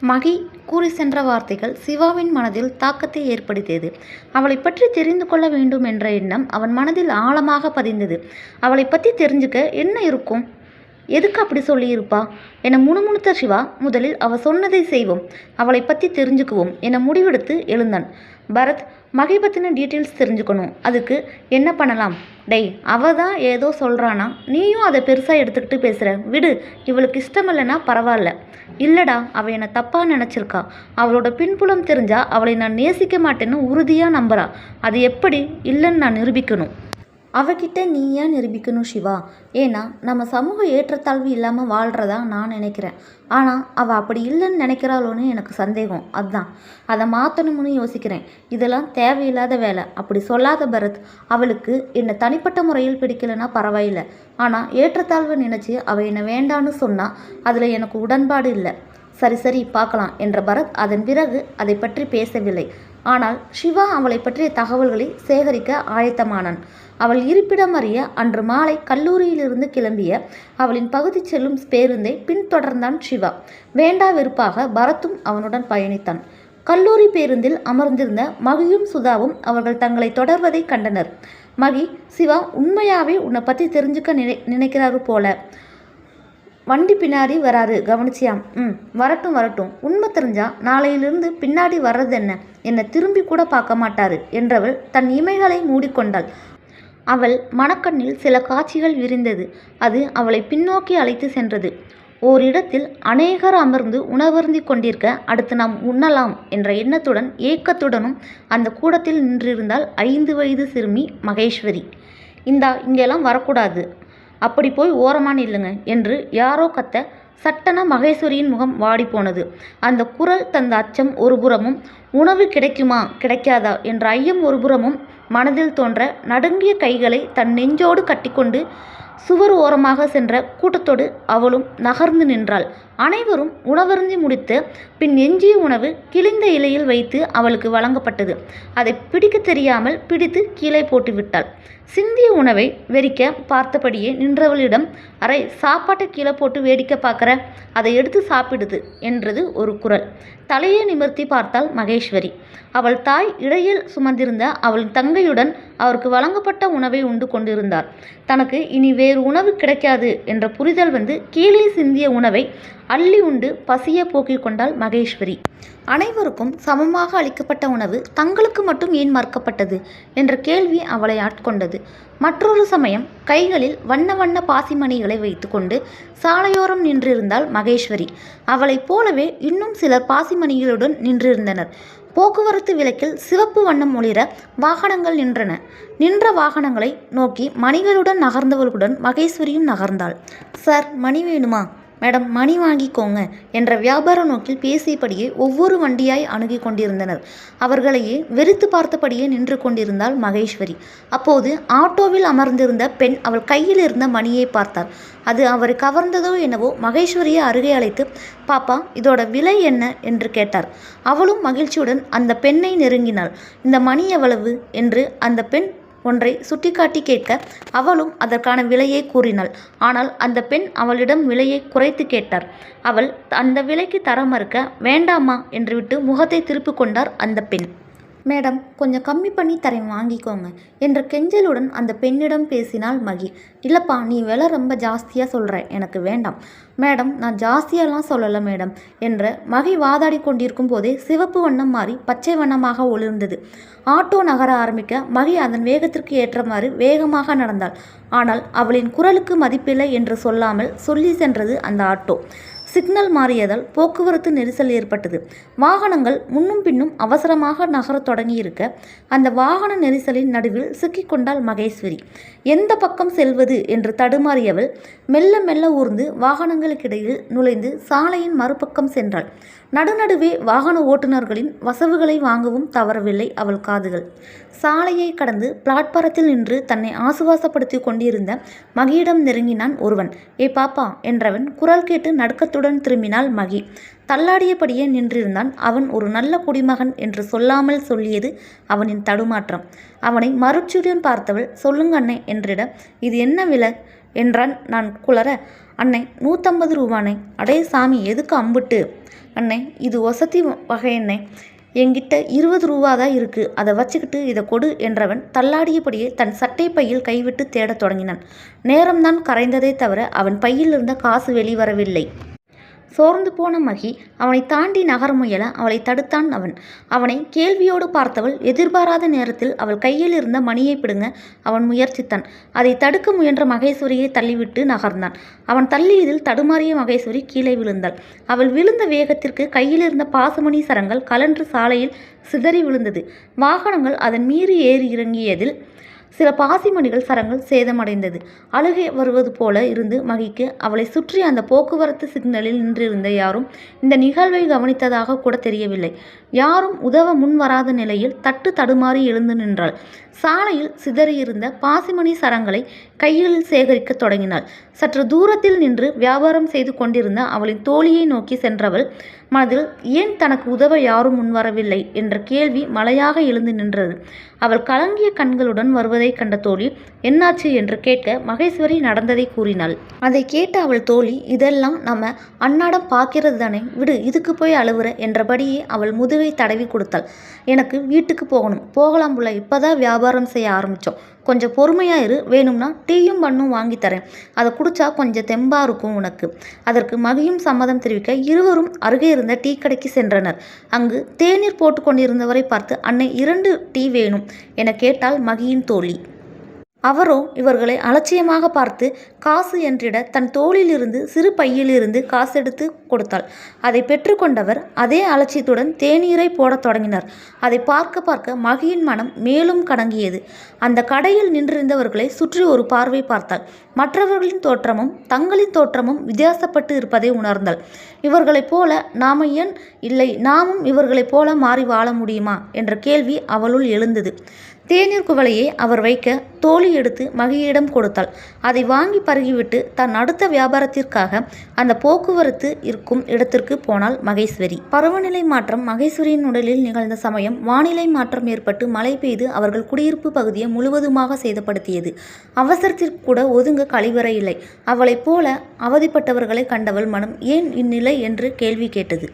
மகி கூறி சென்ற வார்த்தைகள் சிவாவின் மனதில் தாக்கத்தை ஏற்படுத்தியது. அவளைப் பற்றி தெரிந்து கொள்ள வேண்டும் என்ற எண்ணம் அவன் மனதில் ஆழமாக பதிந்தது. அவளைப் பற்றி தெரிஞ்சுக்க என்ன இருக்கும்? எதுக்கு அப்படி சொல்லியிருப்பா? என முணுமுணுத்த சிவா முதலில் அவ சொன்னதை செய்வோம். அவளை பற்றி தெரிஞ்சுக்குவோம் என முடிவெடுத்து எழுந்தான். பரத் மகை பற்றின டீட்டெயில்ஸ் தெரிஞ்சுக்கணும். அதுக்கு என்ன பண்ணலாம்? டேய் அவ தான் ஏதோ சொல்கிறானா நீயும் அதை பெருசாக எடுத்துக்கிட்டு பேசுகிற விடு இவளுக்கு இஷ்டம் இல்லைன்னா பரவாயில்ல. இல்லைடா அவள் என்னை தப்பாக நினச்சிருக்கா. அவளோட பின்புலம் தெரிஞ்சால் அவளை நான் நேசிக்க மாட்டேன்னு உறுதியாக நம்புகிறா அது எப்படி? இல்லைன்னு நான் நிரூபிக்கணும். அவகிட்ட நீ ஏன் நிரூபிக்கணும் சிவா. ஏன்னா நம்ம சமூக ஏற்றத்தாழ்வு இல்லாமல் வாழ்கிறதா நான் நினைக்கிறேன். ஆனால் அவள் அப்படி இல்லைன்னு நினைக்கிறாளோன்னு எனக்கு சந்தேகம். அதுதான் அதை மாற்றணும்னு யோசிக்கிறேன். இதெல்லாம் தேவையில்லாத வேலை. அப்படி சொல்லாத பரத் அவளுக்கு என்னை தனிப்பட்ட முறையில் பிடிக்கலைன்னா பரவாயில்லை. ஆனால் ஏற்றத்தாழ்வு நினச்சி அவள் என்னை வேண்டான்னு சொன்னால் அதில் எனக்கு உடன்பாடு இல்லை. சரி சரி பார்க்கலாம். என்ற பரத் அதன் பிறகு அதை பற்றி பேசவில்லை. ஆனால் சிவா அவளை பற்றிய தகவல்களை சேகரிக்க ஆயத்தமானான். அவள் இருப்பிடம் அறிய அன்று மாலை கல்லூரியிலிருந்து கிளம்பிய அவளின் பகுதி செல்லும் பேருந்தை பின்தொடர்ந்தான் சிவா வேண்டா வெறுப்பாக பரத்தும் அவனுடன் பயணித்தான். கல்லூரி பேருந்தில் அமர்ந்திருந்த மகியும் சுதாவும் அவர்கள் தங்களை தொடர்வதை கண்டனர். மகி சிவா உண்மையாவே உன்னை பற்றி தெரிஞ்சுக்க நினை நினைக்கிறாரு போல. வண்டி பின்னாடி வராரு கவனிச்சியாம் ம் வரட்டும் வரட்டும். உண்மை தெரிஞ்சா நாளையிலிருந்து பின்னாடி வர்றது என்ன? என்னை திரும்பி கூட பார்க்க மாட்டாரு என்றவள் தன் இமைகளை மூடிக்கொண்டாள். அவள் மனக்கண்ணில் சில காட்சிகள் விரிந்தது. அது அவளை பின்னோக்கி அழைத்து சென்றது. ஓரிடத்தில் அநேகர் அமர்ந்து உணவருந்தி கொண்டிருக்க அடுத்து நாம் உண்ணலாம் என்ற எண்ணத்துடன் ஏக்கத்துடனும் அந்த கூடத்தில் நின்றிருந்தால் ஐந்து வயது சிறுமி மகேஸ்வரி. இந்தா இங்கெல்லாம் வரக்கூடாது. அப்படி போய் ஓரமாக நில்லுங்க என்று யாரோ கத்த சட்டென மகேஸ்வரியின் முகம் வாடிப்போனது. அந்த குரல் தந்த அச்சம் ஒரு புறமும் உணவு கிடைக்குமா கிடைக்காதா என்ற ஐயம் ஒரு புறமும் மனதில் தோன்ற நடுங்கிய கைகளை தன் நெஞ்சோடு கட்டிக்கொண்டு சுவர் ஓரமாக சென்ற கூட்டத்தோடு அவளும் நகர்ந்து நின்றாள். அனைவரும் உணவருந்தி முடித்து பின் எஞ்சிய உணவு கிழிந்த இலையில் வைத்து அவளுக்கு வழங்கப்பட்டது. அதை பிடிக்க தெரியாமல் பிடித்து கீழே போட்டு விட்டாள் சிந்திய உணவை வெறிக்க பார்த்தபடியே நின்றவளிடம் அரை சாப்பாட்டை கீழே போட்டு வேடிக்கை பார்க்குற அதை எடுத்து சாப்பிடுது என்றது ஒரு குரல். தலையை நிமிர்த்தி பார்த்தாள் மகேஸ்வரி அவள் தாய் இடையில் சுமந்திருந்த அவள் தங்கையுடன் அவருக்கு வழங்கப்பட்ட உணவை உண்டு கொண்டிருந்தார். தனக்கு இனி வேறு உணவு கிடைக்காது என்ற புரிதல் வந்து கீழே சிந்திய உணவை அள்ளி உண்டு பசிய போக்கிக் கொண்டாள் மகேஸ்வரி. அனைவருக்கும் சமமாக அளிக்கப்பட்ட உணவு தங்களுக்கு மட்டும் ஏன் மறுக்கப்பட்டது? என்ற கேள்வி அவளை ஆட்கொண்டது. மற்றொரு சமயம் கைகளில் வண்ண வண்ண பாசிமணிகளை வைத்துக்கொண்டு சாலையோரம் நின்றிருந்தாள் மகேஸ்வரி. அவளைப் போலவே இன்னும் சிலர் பாசிமணிகளுடன் நின்றிருந்தனர். போக்குவரத்து விளக்கில் சிவப்பு வண்ணம் ஒளிர வாகனங்கள் நின்றன. நின்ற வாகனங்களை நோக்கி மணிகளுடன் நகர்ந்தவர்களுடன் மகேஸ்வரியும் நகர்ந்தாள். சார் மணி வேணுமா? மேடம் மணி வாங்கிக்கோங்க என்ற வியாபார நோக்கில் பேசியபடியே ஒவ்வொரு வண்டியாய் அணுகி கொண்டிருந்தனர். அவர்களையே வெறித்து பார்த்தபடியே நின்று கொண்டிருந்தாள் மகேஸ்வரி. அப்போது ஆட்டோவில் அமர்ந்திருந்த பெண் அவள் கையில் இருந்த மணியை பார்த்தார் அது அவரை கவர்ந்ததோ என்னவோ மகேஸ்வரியை அருகே அழைத்து பாப்பா இதோட விலை என்ன? என்று கேட்டார். அவளும் மகிழ்ச்சியுடன் அந்த பெண்ணை நெருங்கினாள். இந்த மணி எவ்வளவு? என்று அந்த பெண் ஒன்றை சுட்டிக்காட்டி கேட்க அவளும் அதற்கான விலையை கூறினாள். ஆனால் அந்த பெண் அவளிடம் விலையை குறைத்து கேட்டார். அவள் அந்த விலைக்கு தர மறுக்க வேண்டாமா என்று விட்டு முகத்தை திருப்பிக் கொண்டார் அந்த பெண். மேடம் கொஞ்சம் கம்மி பண்ணி தரேன் வாங்கிக்கோங்க என்ற கெஞ்சலுடன் அந்த பெண்ணிடம் பேசினாள் மகி. இல்லைப்பா நீ விலை ரொம்ப ஜாஸ்தியாக சொல்கிற எனக்கு வேண்டாம். மேடம் நான் ஜாஸ்தியாலாம் சொல்லலை மேடம் என்ற மகி வாதாடி கொண்டிருக்கும் போதே சிவப்பு வண்ணம் மாறி பச்சை வண்ணமாக ஒளிர்ந்தது. ஆட்டோ நகர ஆரம்பிக்க மகி அதன் வேகத்திற்கு ஏற்றமாறு வேகமாக நடந்தாள். ஆனால் அவளின் குரலுக்கு மதிப்பில்லை என்று சொல்லாமல் சொல்லி சென்றது அந்த ஆட்டோ. சிக்னல் மாறியதால் போக்குவரத்து நெரிசல் ஏற்பட்டது. வாகனங்கள் முன்னும் பின்னும் அவசரமாக நகரத் தொடங்கியிருக்க அந்த வாகன நெரிசலின் நடுவில் சிக்கிக்கொண்டாள் மகேஸ்வரி. எந்த பக்கம் செல்வது? என்று தடுமாறியவள் மெல்ல மெல்ல ஊர்ந்து வாகனங்களுக்கிடையில் நுழைந்து சாலையின் மறுபக்கம் சென்றாள். நடுநடுவே வாகன ஓட்டுநர்களின் வசவுகளை வாங்கவும் தவறவில்லை அவள் காதுகள். சாலையை கடந்து பிளாட்பாரத்தில் நின்று தன்னை ஆசுவாசப்படுத்தி கொண்டிருந்த மகியிடம் நெருங்கினான் ஒருவன். ஏ பாப்பா என்றவன் குரல் கேட்டு நடுக்கத்துடன் திரும்பினாள் மகி. தள்ளாடியபடியே நின்றிருந்தான். அவன் ஒரு நல்ல குடிமகன் என்று சொல்லாமல் சொல்லியது அவனின் தடுமாற்றம். அவனை மறுச்சுடன் பார்த்தவள் சொல்லுங்க அண்ணே என்றிட இது என்ன விலை? என்றான். நான் குளற அன்னை நூற்றம்பது ரூபானே. அடே சாமி எதுக்கு அம்புட்டு? அண்ணே இது வசதி வகையண்ணே என்கிட்ட இருபது ரூபா தான் இருக்கு. அதை வச்சுக்கிட்டு இதை கொடு என்றவன் தள்ளாடியபடியே தன் சட்டை பையில் கைவிட்டு தேடத் தொடங்கினான். நேரம்தான் கரைந்ததே தவிர அவன் பையில் இருந்த காசு வெளிவரவில்லை. சோர்ந்து போன மகி அவனை தாண்டி நகர முயல அவளை தடுத்தான் அவன். அவனை கேள்வியோடு பார்த்தவள் எதிர்பாராத நேரத்தில் அவள் கையில் இருந்த மணியை பிடுங்க அவன் முயற்சித்தான். அதை தடுக்க முயன்ற மகேஸ்வரியை தள்ளிவிட்டு நகர்ந்தான். அவன் தள்ளியதில் தடுமாறிய மகேஸ்வரி கீழே விழுந்தாள். அவள் விழுந்த வேகத்திற்கு கையில் இருந்த பாசுமணி சரங்கள் கலன்று சாலையில் சிதறி விழுந்தது. வாகனங்கள் அதன் மீறி ஏறி இறங்கியதில் சில பாசிமணிகள் சரங்கள் சேதமடைந்தது. அழுகை வருவது போல இருந்து மகிக்கு அவளை சுற்றி அந்த போக்குவரத்து சிக்னலில் நின்றிருந்த யாரும் இந்த நிகழ்வை கவனித்ததாக கூட தெரியவில்லை. யாரும் உதவ முன் வராத நிலையில் தட்டு தடுமாறி எழுந்து நின்றாள். சாலையில் சிதறியிருந்த பாசிமணி சரங்களை கையில் சேகரிக்கத் தொடங்கினாள். சற்று தூரத்தில் நின்று வியாபாரம் செய்து கொண்டிருந்த அவளின் தோழியை நோக்கி சென்றவள் மனதில் ஏன் தனக்கு உதவ யாரும் முன்வரவில்லை? என்ற கேள்வி மலையாக எழுந்து நின்றது. அவள் கலங்கிய கண்களுடன் வருவதைக் கண்ட தோழி என்னாச்சு? என்று கேட்க மகேஸ்வரி நடந்ததை கூறினாள். அதை கேட்ட அவள் தோழி இதெல்லாம் நம்ம அன்னாடம் பார்க்கிறது தானே விடு இதுக்கு போய் அழுவுற என்றபடியே அவள் முதுவை தடவி கொடுத்தாள். எனக்கு வீட்டுக்கு போகணும். போகலாம் புள்ள இப்போதான் வியாபாரம் செய்ய ஆரம்பித்தோம் கொஞ்சம் பொறுமையாக இரு. வேணும்னா டீயும் பண்ணும் வாங்கி தரேன். அதை குடிச்சா கொஞ்சம் தெம்பாக இருக்கும் உனக்கு. அதற்கு மகியும் சம்மதம் தெரிவிக்க இருவரும் அருகே இருந்த டீ கடைக்கு சென்றனர். அங்கு தேநீர் போட்டு கொண்டிருந்தவரை பார்த்து அன்னை இரண்டு டீ வேணும் என கேட்டால் மகியின் தோழி. அவரோ இவர்களை அலட்சியமாக பார்த்து காசு என்றிட தன் தோளிலிருந்து சிறு பையிலிருந்து காசெடுத்து கொடுத்தாள். அதை பெற்றுக்கொண்டவர் அதே அலட்சியத்துடன் தேநீரை போடத் தொடங்கினார். அதை பார்க்க பார்க்க மகியின் மனம் மேலும் கடங்கியது அந்த கடையில் நின்றிருந்தவர்களை சுற்றி ஒரு பார்வை பார்த்தாள். மற்றவர்களின் தோற்றமும் தங்களின் தோற்றமும் வித்தியாசப்பட்டு இருப்பதை உணர்ந்தாள். இவர்களைப் போல நாம ஏன்? இல்லை நாமும் இவர்களைப் போல மாறி வாழ முடியுமா? என்ற கேள்வி அவளுள் எழுந்தது. தேநீர் குவளையை அவர் வைக்க தோழி எடுத்து மகியிடம் கொடுத்தாள். அதை வாங்கி பருகிவிட்டு தன் அடுத்த வியாபாரத்திற்காக அந்த போக்குவரத்து இருக்கும் இடத்திற்கு போனாள் மகேஸ்வரி. பருவநிலை மாற்றம் மகேஸ்வரியின் உடலில் நிகழ்ந்த சமயம் வானிலை மாற்றம் ஏற்பட்டு மழை பெய்து அவர்கள் குடியிருப்பு பகுதியை முழுவதுமாக சேதப்படுத்தியது. அவசரத்திற்கு கூட ஒதுங்க கழிவறை இல்லை. அவளைப் போல அவதிப்பட்டவர்களை கண்டவள் மனம் ஏன் இந்நிலை என்று கேள்வி கேட்டது.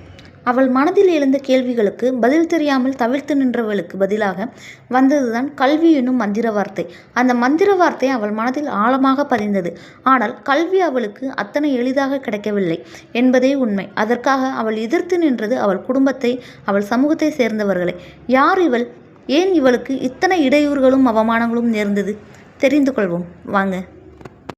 அவள் மனதில் எழுந்த கேள்விகளுக்கு பதில் தெரியாமல் தவிர்த்து நின்றவளுக்கு பதிலாக வந்ததுதான் கல்வி என்னும் மந்திர வார்த்தை. அந்த மந்திர வார்த்தை அவள் மனதில் ஆழமாக பதிந்தது. ஆனால் கல்வி அவளுக்கு அத்தனை எளிதாக கிடைக்கவில்லை என்பதே உண்மை. அதற்காக அவள் எதிர்த்து நின்றது அவள் குடும்பத்தை அவள் சமூகத்தை சேர்ந்தவர்களை. யார் இவள்? ஏன் இவளுக்கு இத்தனை இடையூறுகளும் அவமானங்களும் நேர்ந்தது? தெரிந்து கொள்வோம். வாங்க.